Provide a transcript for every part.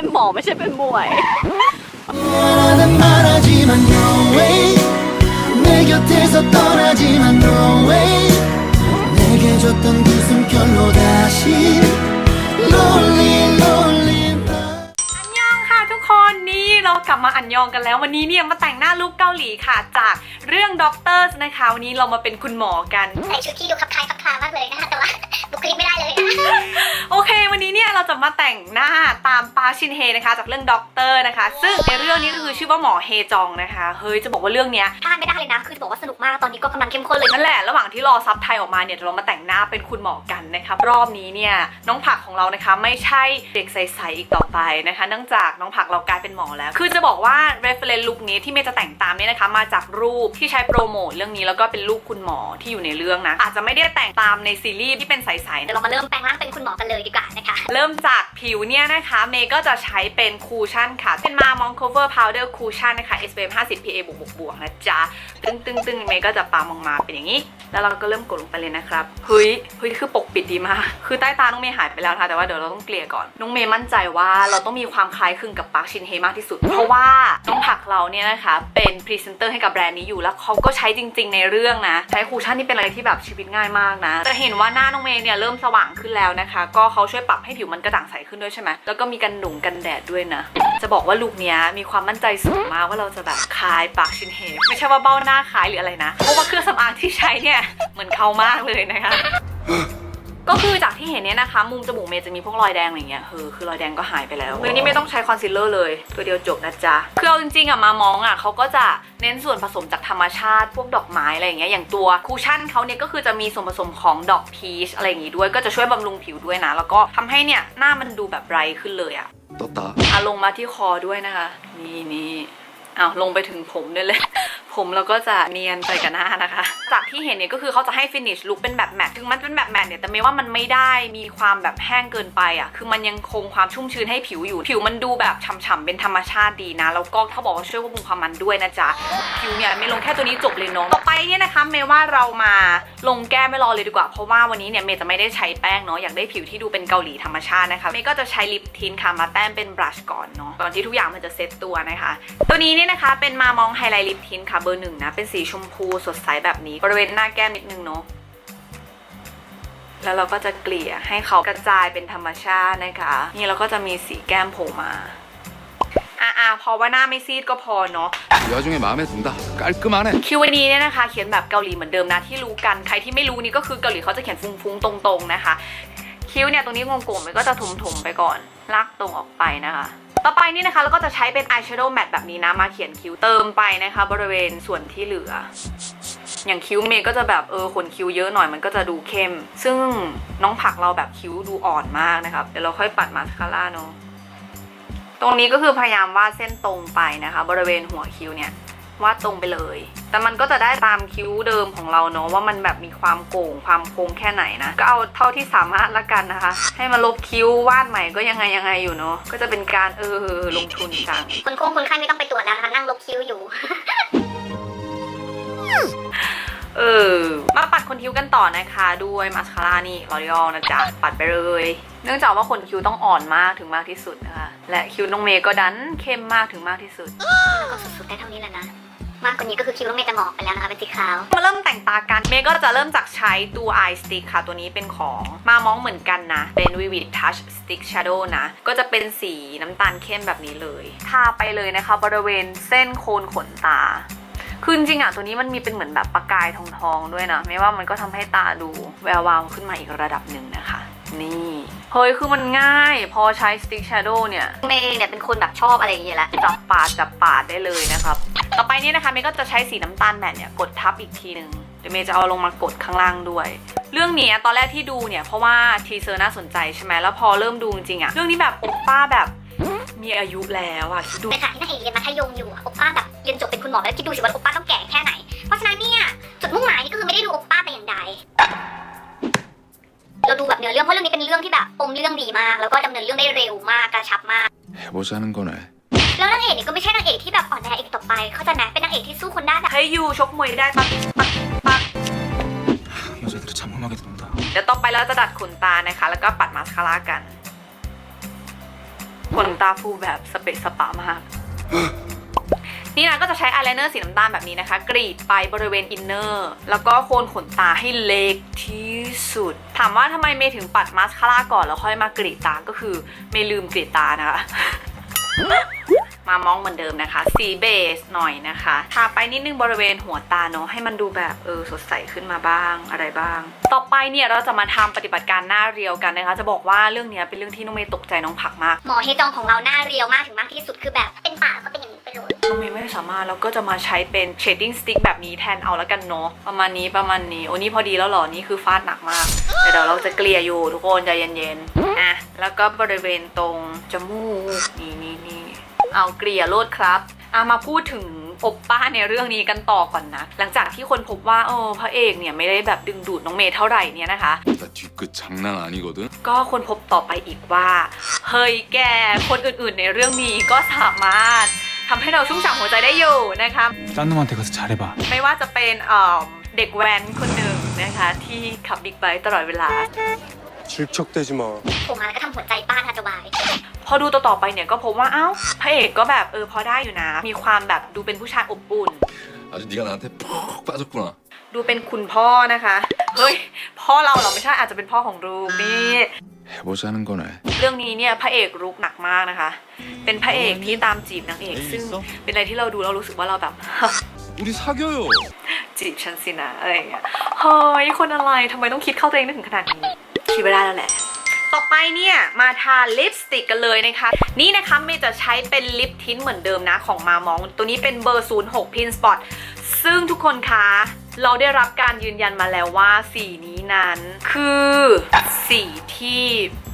็นหมอไม่ใช่เป็นมวย อันยองค่ะทุกคนนี่เรากลับมาอันยองกันแล้ววันนี้เนี่ยมาแต่งหน้าลุคเกาหลีค่ะ จากเรื่องด็อกเตอร์นะคะวันนี้เรามาเป็นคุณหมอกัน ใส่ชุดที่ดูคับคลายคับคลามากเลยนะคะแต่ว่าบุคลิกไม่ได้เลยนะโอเค วันนี้เนี่ยเราจะมาแต่งหน้าตามปาชินเฮนะคะ จากเรื่องด็อกเตอร์นะคะ ซึ่งในเรื่องนี้ก็คือชื่อว่าหมอเฮจองนะคะ เฮ้ยจะบอกว่าเรื่องเนี้ยพลาดไม่ได้เลยนะ คือจะบอกว่าสนุกมาก ตอนนี้ก็กำลังเข้มข้นเลย นั่นแหละ ระหว่างที่รอซับไทยออกมาเนี่ยเดี๋ยวเรามาแต่งหน้าเป็นคุณหมอกันนะคะรอบนี้เนี่ยน้องผักของเรานะคะไม่ใช่เด็กใสๆอีกต่อไปนะคะ เนื่องจากน้องผักเรากลายเป็นหมอแล้ว คือจะบอกว่า reference look นี้ที่เมย์จะแต่งตามเนี่ยนะคะ มาจากรูปที่ใช้โปรโมทเรื่องนี้แล้วก็เป็นรูปคุณหมอที่อยู่ในเรื่องนะอาจจะไม่ได้แต่งตามในซีรีส์ที่เป็นใสๆเดี๋ยวนะเรามาเริ่มแปลงร่างเป็นคุณหมอกันเลยดีกว่านะคะ เริ่มจากผิวเนี่ยนะคะ เมย์ก็จะใช้เป็นคูชั่นค่ะ เป็นมามอง cover powder cushion นะคะ SPF 50 PA บวกบวกบวกนะจ๊ะ ตึ้งตึ้งตึ้งเมย์ก็จะปามออกมาเป็นอย่างนี้ แล้วเราก็เริ่มกดลงไปเลยนะครับ เฮ้ย เฮ้ย คือปกปิดดีมาก คือใต้ตาน้องเมย์หายไปแล้วนะคะ แต่ว่าเดี๋ยวเราต้องเกลี่ยก่อน น้องเมย์มั่นใจว่าเราต้องมีความคล้ายคลึงกับปาร์คชินเฮมากที่สุด เพราะว่าน้องผักเราเนี่ยนะคะ เป็นพรีเซนเตอร์ให้กับแบรนด์นี้อยู่แล้วเขาก็ใช้จริง ๆ ในเรื่องนะ ใช้คูชั่นนี่เป็นอะไรที่แบบชีวิตง่ายมากนะ จะเห็นว่าหน้าน้องเมย์เนี่ยเริ่มสว่างขึ้นแล้วนะคะ ก็เขาช่วยปรับให้ผิวมันกระจ่างใสขึ้นด้วยใช่ไหมแล้วก็มีกันหนุงกันแดดด้วยนะ จะบอกว่าลุคเนี้ยมีความมั่นใจสูงมากว่าเราจะแบบคล้ายปากชินเฮไม่ใช่ว่าเบ้าหน้าคล้ายหรืออะไรนะเพราะว่าเครื่องสำอางที่ใช้เนี่ยเหมือนเขามากเลยนะคะ ก็คือจากที่เห็นเนี่ยนะคะ มุมจมูกเมย์จะมีพวกรอยแดงอะไรเงี้ยเออคือรอยแดงก็หายไปแล้วเมย์นี่ไม่ต้องใช้คอนซีลเลอร์เลย ตัวเดียวจบนะจ๊ะคือเอาจริงๆอะมามองอะเขาก็จะเน้นส่วนผสมจากธรรมชาติ พวกดอกไม้อะไรอย่างเงี้ยอย่างตัวคูชั่นเขาเนี่ยก็คือจะมีส่วนผสมของดอกพีชอะไรอย่างงี้ด้วย ก็จะช่วยบำรุงผิวด้วยนะ แล้วก็ทำให้เนี่ยหน้ามันดูแบบไบรท์ขึ้นเลยอะ떴다อะลงมาที่คอด้วยนะคะ นี่นี่อ้าวลงไปถึงผมด้วยเลย ผมเราก็จะเนียนไปกับหน้านะคะ จากที่เห็นเนี่ยก็คือเขาจะให้ฟินิชลุคเป็นแบบแมทถึงมันเป็นแบบแมทเนี่ยแต่ไม่ว่ามันไม่ได้มีความแบบแห้งเกินไปอะคือมันยังคงความชุ่มชื้นให้ผิวอยู่ ผิวมันดูแบบฉ่ำๆเป็นธรรมชาติดีนะ แล้วก็เขาบอกว่าช่วยควบคุมความมันด้วยนะจ๊ะผิวเนี่ยไม่ลงแค่ตัวนี้จบเลยเนาะต่อไปเนี่ยนะคะเมย์ว่าเรามาลงแก้มไม่รอเลยดีกว่าเพราะว่าวันนี้เนี่ยเมย์จะไม่ได้ใช้แป้งเนาะอยากได้ผิวที่ดูเป็นเกาหลีธรรมชาตินะคะเมย์ก็จะใช้ลิปทินค่ะมาแต้มเป็นบลัชก่อนเนาะก่อนที่ทุกอย่างมันจะเซตตัวนะคะ ตัวนี้เนี่ยนะคะเป็นมามองไฮไลท์ลิปทินค่ะเบอร์หนึ่งนะ เป็นสีชมพูสดใสแบบนี้บริเวณหน้าแก้มนิดนึงเนาะแล้วเราก็จะเกลี่ยให้เขากระจายเป็นธรรมชาตินะคะ นี่เราก็จะมีสีแก้มโผล่มาอ่าพอว่าหน้าไม่ซีดก็พอเนาะยอจุงเอ๋มาไม่ถึงตากลกึมาเนี่ยคิววันนี้เนี่ยนะคะ เขียนแบบเกาหลีเหมือนเดิมนะที่รู้กัน ใครที่ไม่รู้นี่ก็คือเกาหลีเขาจะเขียนฟุ้งๆตรง ๆนะคะ คิ้วเนี่ยตรงนี้งงๆมันก็จะถมๆไปก่อนลากตรงออกไปนะคะ ต่อไปนี่นะคะเราก็จะใช้เป็นอายแชโดว์แมตต์แบบนี้นะมาเขียนคิ้วเติมไปนะคะ บริเวณส่วนที่เหลือ อย่างคิ้วเมย์ก็จะแบบเออขนคิ้วเยอะหน่อยมันก็จะดูเข้ม ซึ่งน้องผักเราแบบคิ้วดูอ่อนมากนะครับเดี๋ยวเราค่อยปัดมาสคาร่าเนาะตรงนี้ก็คือพยายามวาดเส้นตรงไปนะคะ บริเวณหัวคิ้วเนี่ย วาดตรงไปเลย แต่มันก็จะได้ตามคิ้วเดิมของเราเนาะว่ามันแบบมีความโก่งความโค้งแค่ไหนนะ ก็เอาเท่าที่สามารถละกันนะคะ ให้มาลบคิ้ววาดใหม่ก็ยังไงยังไงอยู่เนาะก็จะเป็นการเออลงทุนจังคนโค้งคนไข้ไม่ต้องไปตรวจแล้วนะคะนั่งลบคิ้วอยู่ เออ มาปัดขนคิ้วกันต่อนะคะ ด้วยมาสคาร่านี่ลอรีอนะจ๊ะปัดไปเลยเนื่องจากว่าขนคิ้วต้องอ่อนมากถึงมากที่สุดนะคะ และคิ้วน้องเมย์ก็ดันเข้มมากถึงมากที่สุดก็สุดๆได้เท่านี้แหละนะ มากกว่านี้ก็คือคิ้วต้องเมย์จะหมอกไปแล้วนะคะเป็นสีขาวมาเริ่มแต่งตากันเมย์ก็จะเริ่มจากใช้ตัว Eye Stick ค่ะ ตัวนี้เป็นของมามองเหมือนกันนะ เป็น Vivid Touch Stick Shadow นะ ก็จะเป็นสีน้ำตาลเข้มแบบนี้เลยทาไปเลยนะคะ บริเวณเส้นโคนขนตาคือจริงๆอะตัวนี้มันมีเป็นเหมือนแบบประกายทองๆด้วยนะ ไม่ว่ามันก็ทำให้ตาดูแวววาวขึ้นมาอีกระดับหนึ่งนะคะ นี่เฮ้ยคือมันง่าย พอใช้ Stick Shadow เนี่ยเมย์เนี่ยเป็นคนแบบชอบอะไรอย่างเงี้ยแหละจับปาดจับปาดได้เลยนะครับ ต่อไปเนี่ยนะคะเมย์ก็จะใช้สีน้ำตาลแมทเนี่ยกดทับอีกทีหนึ่งเดี๋ยวเมย์จะเอาลงมากดข้างล่างด้วย เรื่องเนี้ยตอนแรกที่ดูเนี่ยเพราะว่าทีเซอร์น่าสนใจใช่ไหมแล้วพอเริ่มดูจริงๆอะเรื่องนี้แบบโอป้าแบบมีอายุแล้วอะคิดดู ในขณะที่นางเอกเรียนมัธยมอยู่อะโอป้าแบบเรียนจบเป็นคุณหมอแล้วคิดดูสิว่าโอป้าต้องแก่แค่ไหน เพราะฉะนั้นเนี่ยจุดมุ่งหมายนี่ก็คือไม่ได้ดูโอป้าแต่อย่างใด เราดูแบบเนื้อเรื่องเพราะเรื่องนี้เป็นเรื่องที่แบบปมเรื่องดีมาก แล้วก็ดำเนินเรื่องได้เร็วมากกระชับมาก 해보자는 거네. แล้วนางเอกเนี่ยก็ไม่ใช่นางเอกที่แบบอ่อนแออีกต่อไป เขาใจะนะเป็นนางเอกที่สู้คนได้แบบ ให้ยูชกมวยได้ปักปักปัก 여자들이 참음하게 된다. เดี๋ยวต่อไปเราจะดัดขนตานะคะ แล้วก็ปัดมาสคาร่ากัน ขนตาฟูแบบสเปะสปามาก นี่นะก็จะใช้อายไลเนอร์สีน้ำตาลแบบนี้นะคะ กรีดไปบริเวณอินเนอร์ แล้วก็โคนขนตาให้เล็กที่สุด ถามว่าทำไมเมย์ถึงปัดมาสคาร่าก่อนแล้วค่อยมากรีดตา ก็คือเมย์ลืมกรีดตานะคะ มามองเหมือนเดิมนะคะ สีเบสหน่อยนะคะทาไปนิดนึงบริเวณหัวตาเนาะให้มันดูแบบเออสดใสขึ้นมาบ้างอะไรบ้าง ต่อไปเนี่ยเราจะมาทำปฏิบัติการหน้าเรียวกันนะคะ จะบอกว่าเรื่องเนี้ยเป็นเรื่องที่น้องเมย์ตกใจน้องผักมาก หมอเฮจองของเราหน้าเรียวมากถึงมากที่สุดคือแบบเป็นปากก็เป็นอย่างนี้ไปเลยน้องเมย์ไม่สามารถเราก็จะมาใช้เป็น shading stick แบบนี้แทนเอาแล้วกันเนาะประมาณนี้ประมาณนี้โอ้นี่พอดีแล้วเหรอนี่คือฟาดหนักมากแต่เดี๋ยวเราจะเกลี่ยอยู่ทุกคนใจเย็นๆอะแล้วก็บริเวณตรงจมูกนี่นี่นี่ เอาเกลียโลดครับอามาพูดถึงอบป้าในเรื่องนี้กันต่อก่อนนะ หลังจากที่คนพบว่าโอ้พระเอกเนี่ยไม่ได้แบบดึงดูดน้องเมย์เท่าไหร่เนี่ยนะคะก็คนพบต่อไปอีกว่า เฮ้ยแกคนอื่นๆในเรื่องนี้ก็สามารถทำให้เราชุ่มฉ่ำหัวใจได้อยู่นะคะไม่ว่าจะเป็นเด็กแว้นคนหนึ่งนะคะที่ขับบิ๊กไบค์ตลอดเวลาผมอะไรก็ทำหัวใจป้าทัจวาย พอดูต่อๆไปเนี่ยก็พบว่าอ้าวพระเอกก็แบบเออพอได้อยู่นะ มีความแบบดูเป็นผู้ชายอบอุ่น 아주 네가나ก테푹 빠졌구 나. ดูเป็นคุณพ่อนะคะ เฮ้ย พ่อเราเราไม่ใช่อาจจะเป็นพ่อของลูกนี่ 해보자는 거 네. เรื่องนี้เนี่ยพระเอกรุกหนักมากนะคะ เป็นพระเอกที่ตามจีบนางเอก ซึ่งเป็นอะไรที่เราดูเรารู้สึกว่าเราแบบ 우리 사겨 요. จีบฉันสินะอะไรอย่างเงี้ยเฮ้ยคนอะไรทำไมต้องคิดเข้าตัวเองได้ถึงขนาดนี้ชีเวลาแล้วแหละ ต่อไปเนี่ยมาทาลิปสติกกันเลยนะคะ นี่นะคะเมย์จะใช้เป็นลิปทินเหมือนเดิมนะของมามอง ตัวนี้เป็นเบอร์ 06 Pin Spot ซึ่งทุกคนคะเราได้รับการยืนยันมาแล้วว่าสีนี้นั้น คือสีที่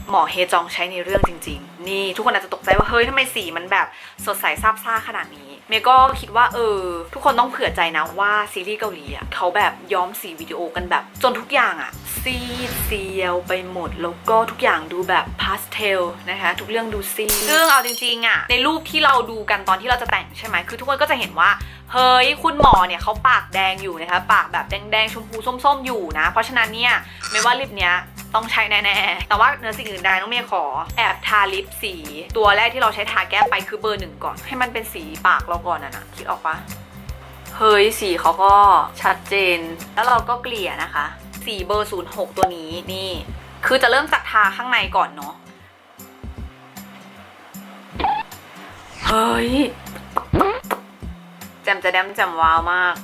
หมอเฮจองใช้ในเรื่องจริง ๆ นี่ทุกคนอาจจะตกใจว่าเฮ้ยทำไมสีมันแบบสดใสซาบซ่าขนาดนี้เมย์ก็คิดว่าเออ ทุกคนต้องเผื่อใจนะว่าซีรีส์เกาหลีอะเขาแบบย้อมสีวิดีโอกันแบบ จนทุกอย่างอะซีดเซียวไปหมด แล้วก็ทุกอย่างดูแบบพาสเทลนะคะทุกเรื่องดูซีซึ่งเอาจริงๆอะในรูปที่เราดูกันตอนที่เราจะแต่งใช่ไหมคือทุกคนก็จะเห็นว่าเฮ้ยคุณหมอเนี่ยเขาปากแดงอยู่นะคะปากแบบแดงๆชมพูส้มๆอยู่นะ เพราะฉะนั้นเนี่ยไม่ว่าลิปเนี้ยต้องใช้แน่ๆ แต่ว่าเนื้อสิ่งอื่นใดน้องเมย์ขอแอบทาลิปสี ตัวแรกที่เราใช้ทาแก้มไปคือเบอร์หนึ่งก่อน ให้มันเป็นสีปากเราก่อนอะนะคิดออกปะเฮ้ยสีเขาก็ชัดเจน แล้วเราก็เกลี่ยนะคะ สีเบอร์ 06 ตัวนี้นี่ คือจะเริ่มจากทาข้างในก่อนเนาะเฮ้ยแจมจะแดมแจมว้าวมาก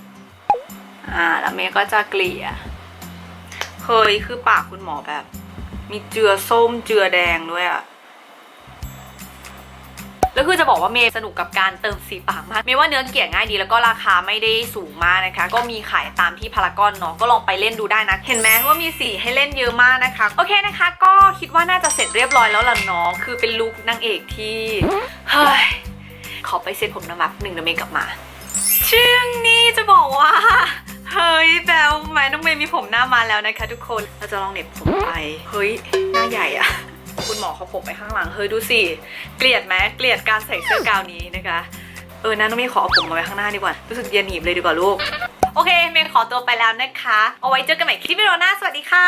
อ่า แล้วเมย์ก็จะเกลี่ยเฮ้ยคือปากคุณหมอแบบ มีเจือส้มเจือแดงด้วยอะ แล้วคือจะบอกว่าเมย์สนุกกับการเติมสีปากมากเมย์ว่าเนื้อเกลี่ยง่ายดีแล้วก็ราคาไม่ได้สูงมากนะคะ ก็มีขายตามที่พารากอนเนาะก็ลองไปเล่นดูได้นะ เห็นไหมว่ามีสีให้เล่นเยอะมากนะคะ โอเคนะคะ ก็คิดว่าน่าจะเสร็จเรียบร้อยแล้วล่ะเนาะคือเป็นลุคนางเอกที่เฮ้ยขอไปเซ็ตผมน้ำมักหนึ่งเดเมย์กลับมาชื่งนี่จะบอกว่าเฮ้ยแบลไหมน้องเมย์มีผมหน้ามาแล้วนะคะ ทุกคนเราจะลองเน็บผมไปเฮ้ยหน้าใหญ่อะ คุณหมอเขาผมไปข้างหลัง เฮ้ยดูสิ เกลียดไหมเกลียดการใส่เสื้อกาวนี้นะคะ เออนะน้องมีขอเอาผมมาไว้ข้างหน้าดีกว่า รู้สึกเย็นหนีบเลยดีกว่าลูก โอเค เมนขอตัวไปแล้วนะคะ เอาไว้เจอกันใหม่คลิปวิดีโอหน้า สวัสดีค่ะ